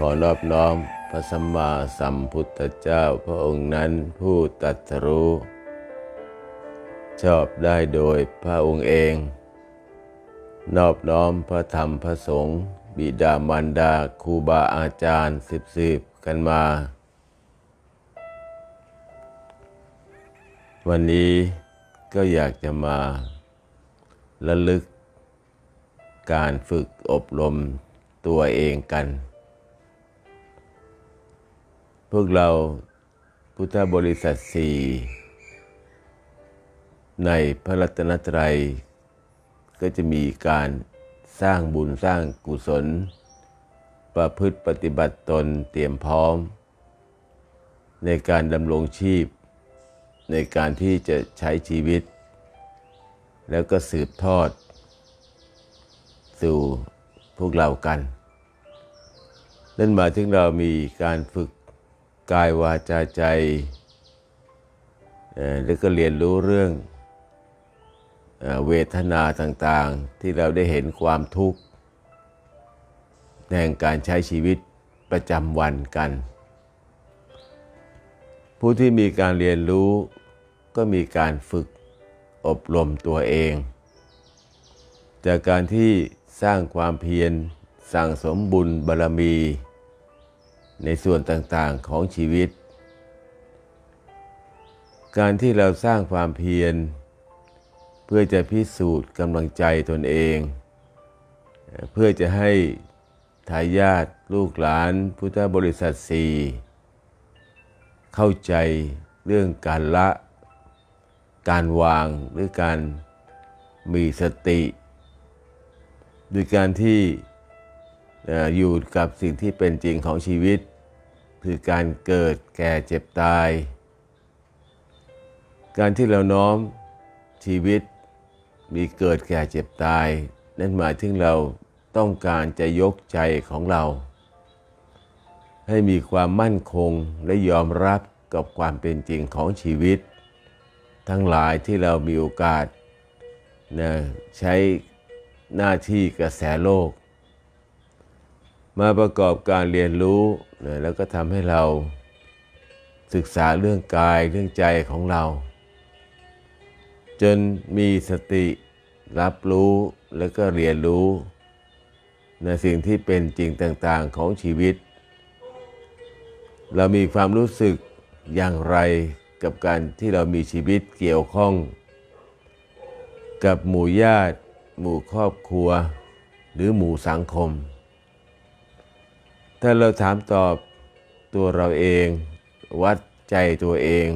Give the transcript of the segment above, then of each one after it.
ขอนอบน้อมพระสัมมาสัมพุทธเจ้าพระองค์นั้นผู้ตรัสรู้ ชอบได้โดยพระองค์เอง นอบน้อมพระธรรมพระสงฆ์บิดามารดาครูบาอาจารย์สืบสืบกันมา วันนี้ก็อยากจะมาระลึกการฝึกอบรมตัวเองกัน พวกเราพุทธบริษัทสี่ในพระรัตนตรัย ก็จะมีการสร้างบุญสร้างกุศล ประพฤติปฏิบัติตนเตรียมพร้อม ในการดำรงชีพ ในการที่จะใช้ชีวิต แล้วก็สืบทอด สู่พวกเรากัน นั่นหมายถึงเรามีการฝึก กายวาจาใจแล้วก็เรียนรู้เรื่องเอ่อเวทนาต่างๆ ที่เราได้เห็นความทุกข์แห่งการใช้ชีวิตประจำวันกัน ผู้ที่มีการเรียนรู้ก็มีการฝึกอบรมตัวเอง จากการที่สร้างความเพียรสั่งสมบุญบารมี ในส่วนต่างๆของชีวิต การที่เราสร้างความเพียร เพื่อจะพิสูจน์กำลังใจตนเอง เพื่อจะให้ทายาทลูกหลานพุทธบริษัทสี่เข้าใจเรื่องการละ การวางหรือการมีสติด้วยการที่ อยู่กับสิ่งที่เป็นจริงของชีวิต คือการเกิดแก่เจ็บตาย การที่เราน้อมชีวิตมีเกิดแก่เจ็บตาย นั่นหมายถึงเราต้องการจะยกใจของเรา ให้มีความมั่นคงและยอมรับกับความเป็นจริงของชีวิต ทั้งหลายที่เรามีโอกาสนะใช้หน้าที่กระแสโลก มาประกอบการเรียนรู้นะแล้วก็ทำให้เราศึกษาเรื่องกายเรื่องใจของเรา จนมีสติรับรู้แล้วก็เรียนรู้ ในสิ่งที่เป็นจริงต่างๆของชีวิต เรามีความรู้สึกอย่างไรกับการที่เรามีชีวิตเกี่ยวข้อง กับหมู่ญาติ หมู่ครอบครัว หรือหมู่สังคม ถ้าเราถามตอบตัวเราเอง วัดใจตัวเอง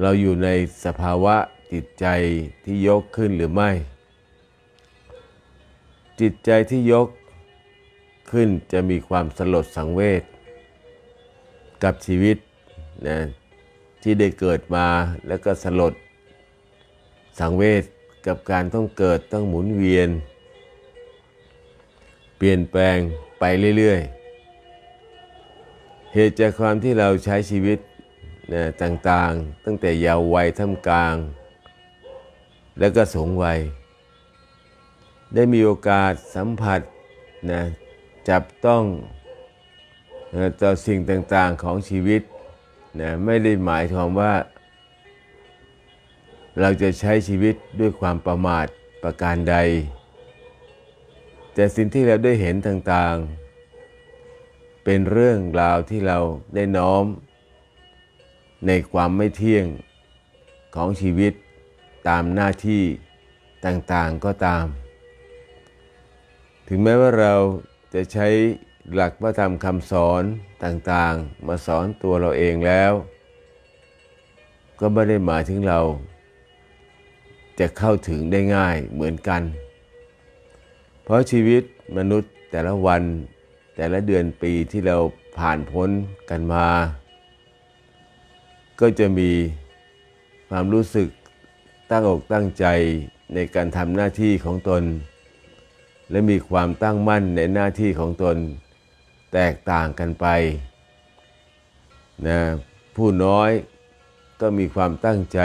เราอยู่ในสภาวะจิตใจที่ยกขึ้นหรือไม่ จิตใจที่ยกขึ้นจะมีความสลดสังเวชกับชีวิตนะที่ได้เกิดมาแล้วก็สลดสังเวชกับการต้องเกิดต้องหมุนเวียน เปลี่ยนแปลง ไปเรื่อยๆ เหตุจากความที่เราใช้ชีวิตนะต่างๆ ตั้งแต่ยาววัยท่ามกลาง แล้วก็สูงวัย ได้มีโอกาสสัมผัสนะจับต้องนะต่อสิ่งต่างๆของชีวิตนะไม่ได้หมายความว่า เราจะใช้ชีวิตด้วยความประมาทประการใด แต่สิ่งที่เราได้เห็นต่างๆ เป็นเรื่องราวที่เราได้น้อม ในความไม่เที่ยงของชีวิตตามหน้าที่ต่างๆก็ตาม ถึงแม้ว่าเราจะใช้หลักพระธรรมคำสอนต่างๆ มาสอนตัวเราเองแล้ว ก็ไม่ได้หมายถึงเรา จะเข้าถึงได้ง่ายเหมือนกัน เพราะชีวิตมนุษย์แต่ละวันแต่ละเดือนปีที่เราผ่านพ้นกันมา ก็จะมีความรู้สึกตั้งอกตั้งใจในการทำหน้าที่ของตน และมีความตั้งมั่นในหน้าที่ของตน แตกต่างกันไปนะผู้น้อยก็มีความตั้งใจ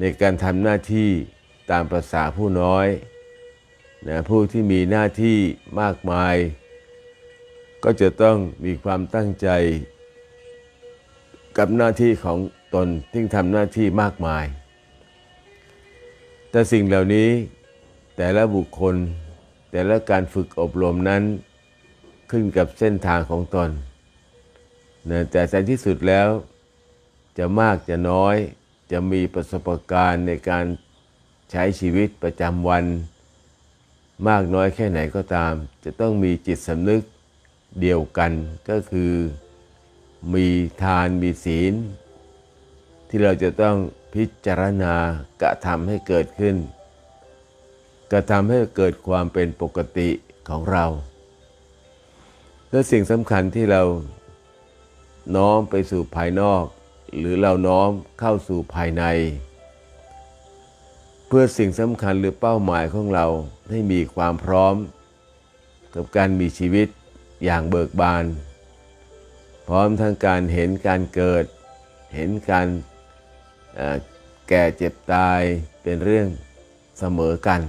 ในการทำหน้าที่ตามภาษาผู้น้อย นะผู้ที่มีหน้าที่มากมาย ก็จะต้องมีความตั้งใจ กับหน้าที่ของตนที่ทำหน้าที่มากมาย แต่สิ่งเหล่านี้แต่ละบุคคล แต่ละการฝึกอบรมนั้นขึ้นกับเส้นทางของตนนะแต่ในที่สุดแล้วจะมากจะน้อยจะมีประสบการณ์ในการใช้ชีวิตประจำวัน มากน้อยแค่ไหนก็ตาม จะต้องมีจิตสำนึกเดียวกันก็คือมีทานมีศีล ที่เราจะต้องพิจารณากระทำให้เกิดขึ้น กระทำให้เกิดความเป็นปกติของเรา และสิ่งสำคัญที่เราน้อมไปสู่ภายนอก หรือเราน้อมเข้าสู่ภายใน พื่อสิ่งสำคัญหรือเป้าหมายของเราให้มีความพร้อม กับการมีชีวิตอย่างเบิกบาน พร้อมทั้งการเห็นการเกิด เห็นการแก่เจ็บตายเป็นเรื่องเสมอกัน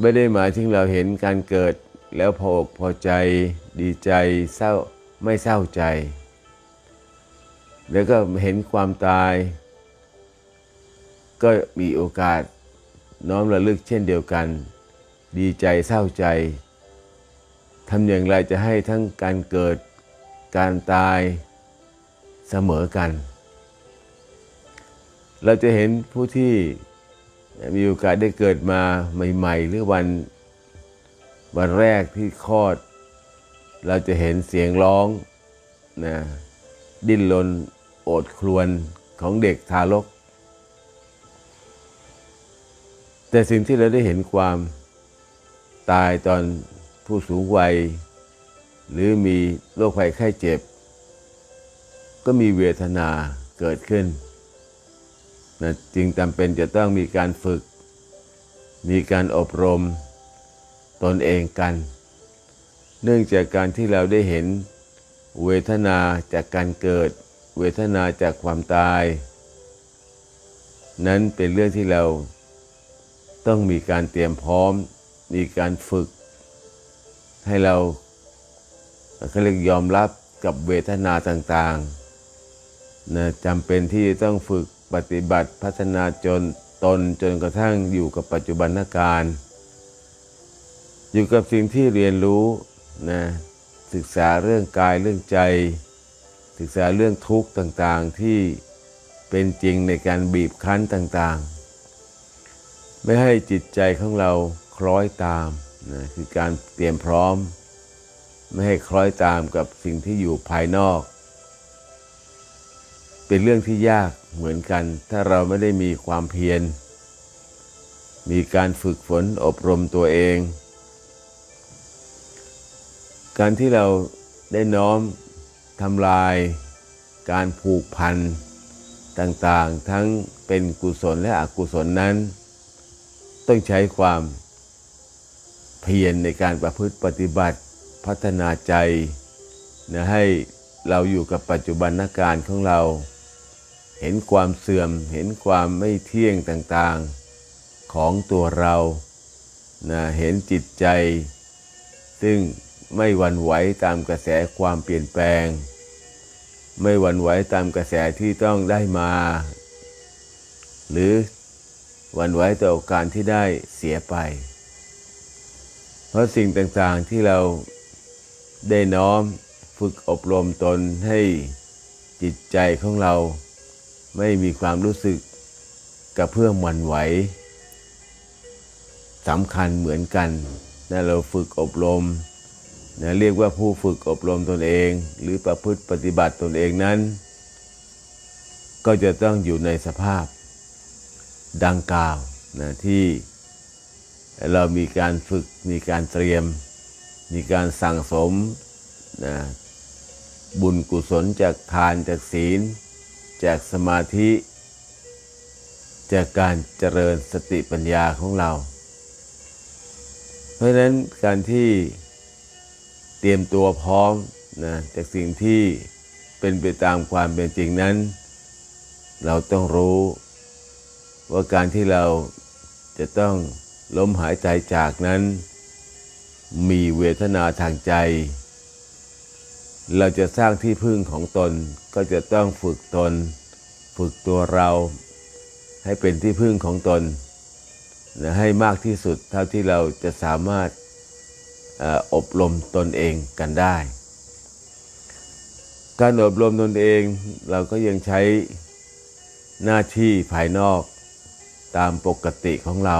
ไม่ได้หมายถึงเราเห็นการเกิดแล้วพออกพอใจดีใจเศร้าไม่เศร้าใจ แล้วก็เห็นความตาย ก็มีโอกาสน้อมระลึกเช่นเดียวกัน ดีใจเศร้าใจทำอย่างไรจะให้ทั้งการเกิดการตายเสมอกัน เราจะเห็นผู้ที่มีโอกาสได้เกิดมาใหม่ ๆ หรือวันวันแรกที่คลอด เราจะเห็นเสียงร้องนะดิ้นรนโอดครวญของเด็กทารก แต่สิ่งที่เราได้เห็นความตายตอนผู้สูงวัย หรือมีโรคภัยไข้เจ็บ ก็มีเวทนาเกิดขึ้นนะจึงจำเป็นจะต้องมีการฝึก มีการอบรมตนเองกัน เนื่องจากการที่เราได้เห็นเวทนาจากการเกิด เวทนาจากความตาย นั้นเป็นเรื่องที่เรา ต้องมีการเตรียมพร้อม มีการฝึก ให้เราเขาเรียกยอมรับกับเวทนาต่างๆนะจำเป็นที่จะต้องฝึกปฏิบัติพัฒนาจนตนจนกระทั่งอยู่กับปัจจุบันการ อยู่กับสิ่งที่เรียนรู้นะศึกษาเรื่องกายเรื่องใจ ศึกษาเรื่องทุกข์ต่างๆที่เป็นจริงในการบีบคั้นต่างๆ ไม่ให้จิตใจของเราคล้อยตามนะคือการเตรียมพร้อม ไม่ให้คล้อยตามกับสิ่งที่อยู่ภายนอก เป็นเรื่องที่ยากเหมือนกัน ถ้าเราไม่ได้มีความเพียร มีการฝึกฝนอบรมตัวเอง การที่เราได้น้อมทำลายการผูกพันต่างๆ ทั้งเป็นกุศลและอกุศลนั้น ต้องใช้ความเพียรในการประพฤติปฏิบัติพัฒนาใจนะให้เราอยู่กับปัจจุบันการของเรา เห็นความเสื่อม เห็นความไม่เที่ยงต่างๆของตัวเรานะเห็นจิตใจ ซึ่งไม่วันไหวตามกระแสความเปลี่ยนแปลง ไม่วันไหวตามกระแสที่ต้องได้มา หรือ วั่นไหวต่อการที่ได้เสียไป เพราะสิ่งต่างๆที่เราได้น้อมฝึกอบรมตนให้จิตใจของเราไม่มีความรู้สึกกับเพื่อมหวันไหวสำคัญเหมือนกันนะเราฝึกอบรมนะเรียกว่าผู้ฝึกอบรมตนเอง หรือประพฤติปฏิบัติตนเองนั้น ก็จะต้องอยู่ในสภาพ ดังกล่าวนะที่เรามีการฝึกมีการเตรียม มีการสั่งสมนะบุญกุศลจากทานจากศีล จากสมาธิ จากการเจริญสติปัญญาของเรา เพราะฉะนั้นการที่เตรียมตัวพร้อมนะจากสิ่งที่เป็นไปตามความเป็นจริงนั้น เราต้องรู้ ว่าการที่เราจะต้องล้มหายใจจากนั้น มีเวทนาทางใจ เราจะสร้างที่พึ่งของตนก็จะต้องฝึกตน ฝึกตัวเราให้เป็นที่พึ่งของตนนะให้มากที่สุดเท่าที่เราจะสามารถอออบรมตนเองกันได้ การอบรมตนเองเราก็ยังใช้หน้าที่ภายนอก ตามปกติของเรา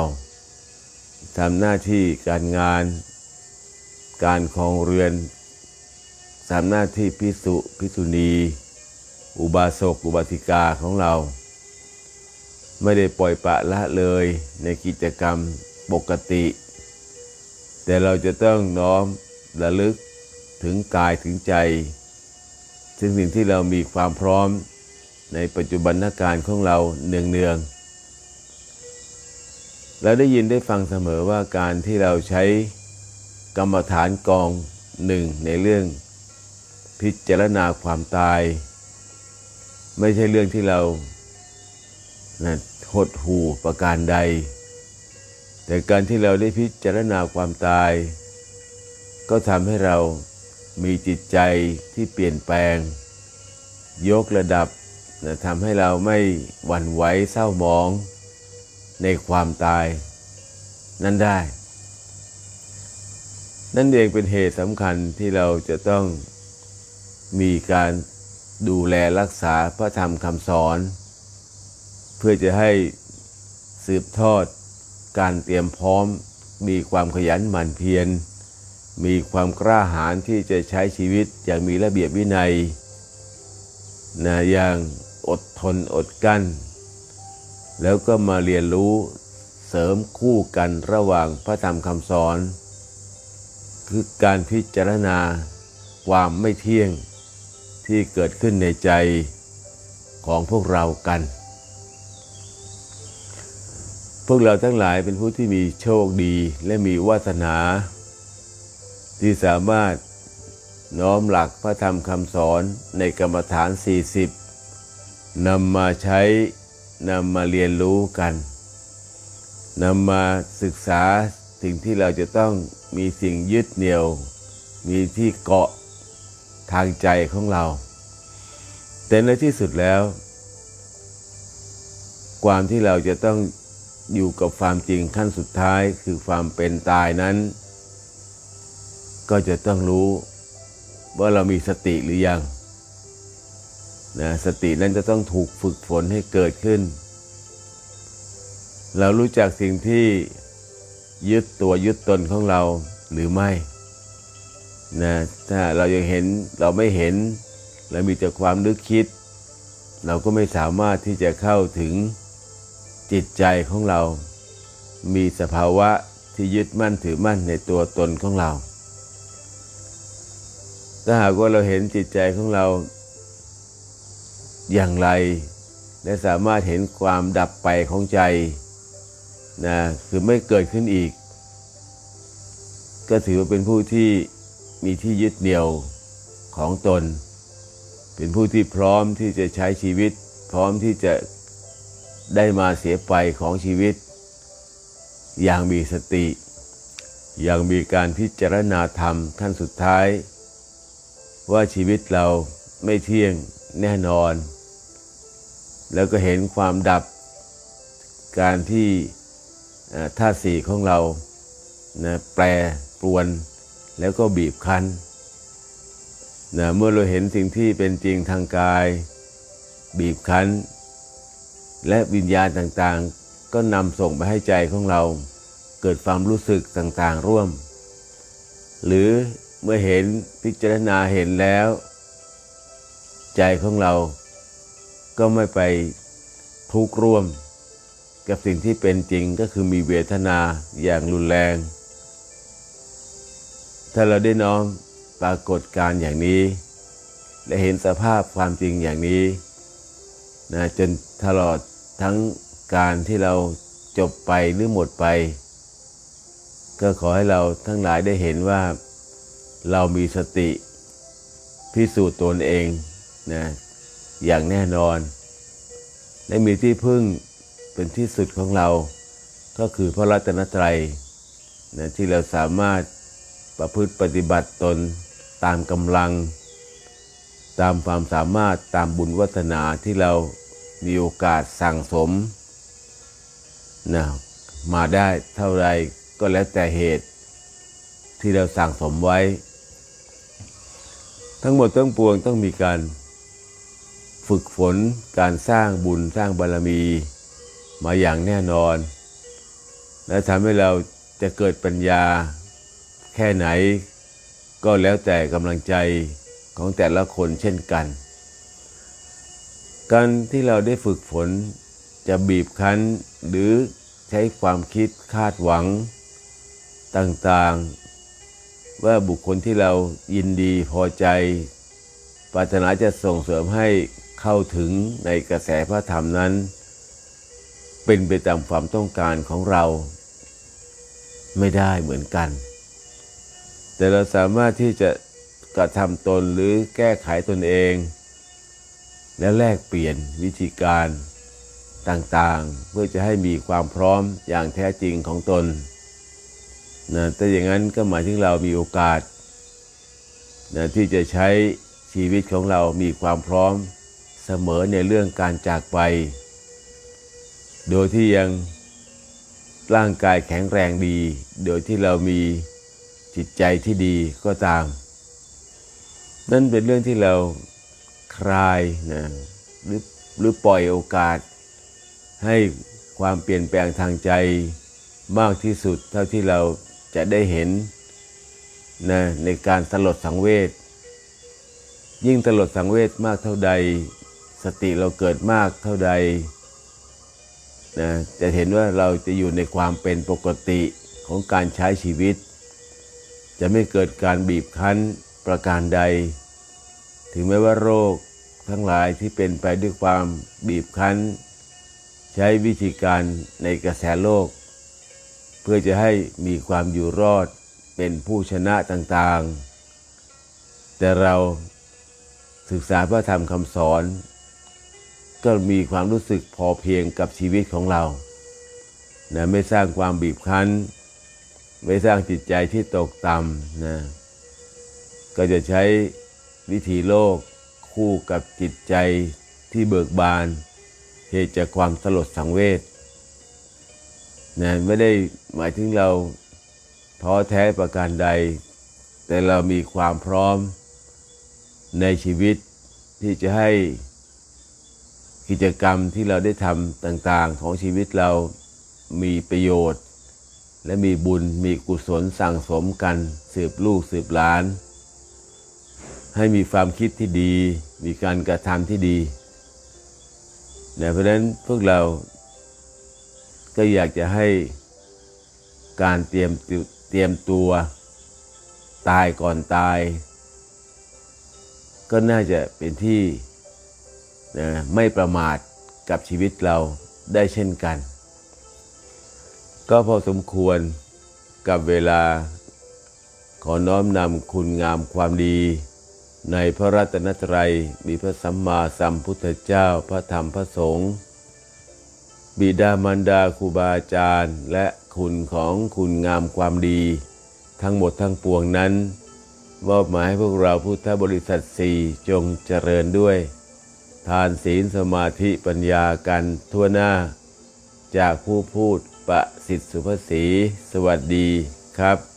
ทำหน้าที่การงาน การคองเรือนทำหน้าที่พิสุพิสุณี อุบาสกอุบาสิกาของเรา ไม่ได้ปล่อยปะละเลยในกิจกรรมปกติ แต่เราจะต้องน้อมระลึกถึงกายถึงใจ ซึ่งสิ่งที่เรามีความพร้อมในปัจจุบันการของเราเนืองๆ เราได้ยินได้ฟังเสมอว่าการที่เราใช้กรรมฐานกองหนึ่งในเรื่องพิจารณาความตาย ไม่ใช่เรื่องที่เรานะหดหูประการใด แต่การที่เราได้พิจารณาความตาย ก็ทำให้เรามีจิตใจที่เปลี่ยนแปลง ยกระดับนะทำให้เราไม่หวั่นไหวเศร้าหมอง ความตายนั้นได้ นั่นเองเป็นเหตุสำคัญที่เราจะต้องมีการดูแลรักษาพระธรรมคำสอน เพื่อจะให้สืบทอดการเตรียมพร้อม มีความขยันหมั่นเพียรมีความกล้าหาญที่จะใช้ชีวิตอย่างมีระเบียบวินัยนะอย่างอดทนอดกั้น แล้วก็มาเรียนรู้เสริมคู่กันระหว่างพระธรรมคำสอน คือการพิจารณาความไม่เที่ยงที่เกิดขึ้นในใจของพวกเรากัน พวกเราทั้งหลายเป็นผู้ที่มีโชคดีและมีวาสนา ที่สามารถน้อมหลักพระธรรมคำสอนในกรรมฐาน 40นำมาใช้ นำมาเรียนรู้กันนำมาศึกษาสิ่งที่เราจะต้องมีสิ่งยึดเหนี่ยว มีที่เกาะทางใจของเรา แต่ในที่สุดแล้ว ความที่เราจะต้องอยู่กับความจริงขั้นสุดท้ายคือความเป็นตายนั้น ก็จะต้องรู้ว่าเรามีสติหรือยัง นะสตินั้นจะต้องถูกฝึกฝนให้เกิดขึ้น เรารู้จักสิ่งที่ยึดตัวยึดตนของเราหรือไม่นะถ้าเรายังเห็นเราไม่เห็นเรามีแต่ความนึกคิด เราก็ไม่สามารถที่จะเข้าถึงจิตใจของเรา มีสภาวะที่ยึดมั่นถือมั่นในตัวตนของเรา ถ้าหากว่าเราเห็นจิตใจของเรา อย่างไร และสามารถเห็นความดับไปของใจนะคือไม่เกิดขึ้นอีก ก็ถือว่าเป็นผู้ที่มีที่ยึดเหนี่ยวของตน เป็นผู้ที่พร้อมที่จะใช้ชีวิต พร้อมที่จะได้มาเสียไปของชีวิต อย่างมีสติ อย่างมีการพิจารณาธรรมขั้นสุดท้าย ว่าชีวิตเราไม่เที่ยงแน่นอน แล้วก็เห็นความดับการที่ธาตุสี่ของเรานะแปรปรวนแล้วก็บีบคั้นนะเมื่อเราเห็นสิ่งที่เป็นจริงทางกาย บีบคั้น และวิญญาณต่างๆ ก็นำส่งไปให้ใจของเรา เกิดความรู้สึกต่างๆร่วม หรือเมื่อเห็นพิจารณาเห็นแล้ว ใจของเรา ก็ไม่ไปทุกข์ร่วม กับสิ่งที่เป็นจริงก็คือมีเวทนาอย่างรุนแรง ถ้าเราได้น้อมปรากฏการอย่างนี้ และเห็นสภาพความจริงอย่างนี้นะจนตลอดทั้งการที่เราจบไปหรือหมดไป ก็ขอให้เราทั้งหลายได้เห็นว่าเรามีสติพิสูจน์ตนเองนะ อย่างแน่นอน และมีที่พึ่งเป็นที่สุดของเรา ก็คือพระรัตนตรัยนะที่เราสามารถประพฤติปฏิบัติตนตามกำลัง ตามความสามารถตามบุญวัฒนาที่เรามีโอกาสสั่งสมนะมาได้เท่าไรก็แล้วแต่เหตุที่เราสั่งสมไว้ ทั้งหมดทั้งปวงต้องมีการ ฝึกฝนการสร้างบุญสร้างบารมีมาอย่างแน่นอน และทำให้เราจะเกิดปัญญาแค่ไหน ก็แล้วแต่กำลังใจของแต่ละคนเช่นกัน การที่เราได้ฝึกฝนจะบีบคั้นหรือใช้ความคิดคาดหวังต่างๆ ว่าบุคคลที่เรายินดีพอใจ ปรารถนาจะส่งเสริมให้ เข้าถึงในกระแสพระธรรมนั้น เป็นไปตามความต้องการของเราไม่ได้เหมือนกัน แต่เราสามารถที่จะกระทำตนหรือแก้ไขตนเอง และแลกเปลี่ยนวิธีการต่างๆ เพื่อจะให้มีความพร้อมอย่างแท้จริงของตนนะแต่อย่างนั้นก็หมายถึงเรามีโอกาสนะที่จะใช้ชีวิตของเรามีความพร้อม เสมอในเรื่องการจากไป โดยที่ยังร่างกายแข็งแรงดี โดยที่เรามีจิตใจที่ดีก็ตาม นั่นเป็นเรื่องที่เราคลายนะหรือหรือปล่อยโอกาส ให้ความเปลี่ยนแปลงทางใจมากที่สุดเท่าที่เราจะได้เห็นนะในการสลดสังเวชยิ่งสลดสังเวชมากเท่าใด สติเราเกิดมากเท่าใดนะจะเห็นว่าเราจะอยู่ในความเป็นปกติของการใช้ชีวิต จะไม่เกิดการบีบคั้นประการใด ถึงแม้ว่าโรคทั้งหลายที่เป็นไปด้วยความบีบคั้น ใช้วิธีการในกระแสโลก เพื่อจะให้มีความอยู่รอดเป็นผู้ชนะต่างๆ แต่เราศึกษาพระธรรมคำสอน ก็มีความรู้สึกพอเพียงกับชีวิตของเรานะไม่สร้างความบีบคั้น ไม่สร้างจิตใจที่ตกต่ำนะก็จะใช้วิธีโลกคู่กับจิตใจที่เบิกบาน เหตุจากความสลดสังเวชนะไม่ได้หมายถึงเราท้อแท้ประการใด แต่เรามีความพร้อมในชีวิตที่จะให้ กิจกรรมที่เราได้ทำต่างๆ ของชีวิตเรามีประโยชน์ และมีบุญมีกุศลสั่งสมกัน สืบลูกสืบหลาน ให้มีความคิดที่ดี มีการกระทำที่ดีนะเพราะฉะนั้นพวกเราก็อยากจะให้การเตรียมเตรียมตัวตายก่อนตาย ก็น่าจะเป็นที่ นะไม่ประมาทกับชีวิตเราได้เช่นกัน ก็พอสมควรกับเวลาขอน้อมนำคุณงามความดี ในพระรัตนตรัยมีพระสัมมาสัมพุทธเจ้าพระธรรมพระสงฆ์บิดามารดาครูบาอาจารย์ และคุณของคุณงามความดี ทั้งหมดทั้งปวงนั้นมอบหมายให้พวกเราพุทธบริษัทสี่จงเจริญด้วย ทานศีลสมาธิปัญญากันทั่วหน้า จากผู้พูดประสิทธิสุภาษีสวัสดีครับ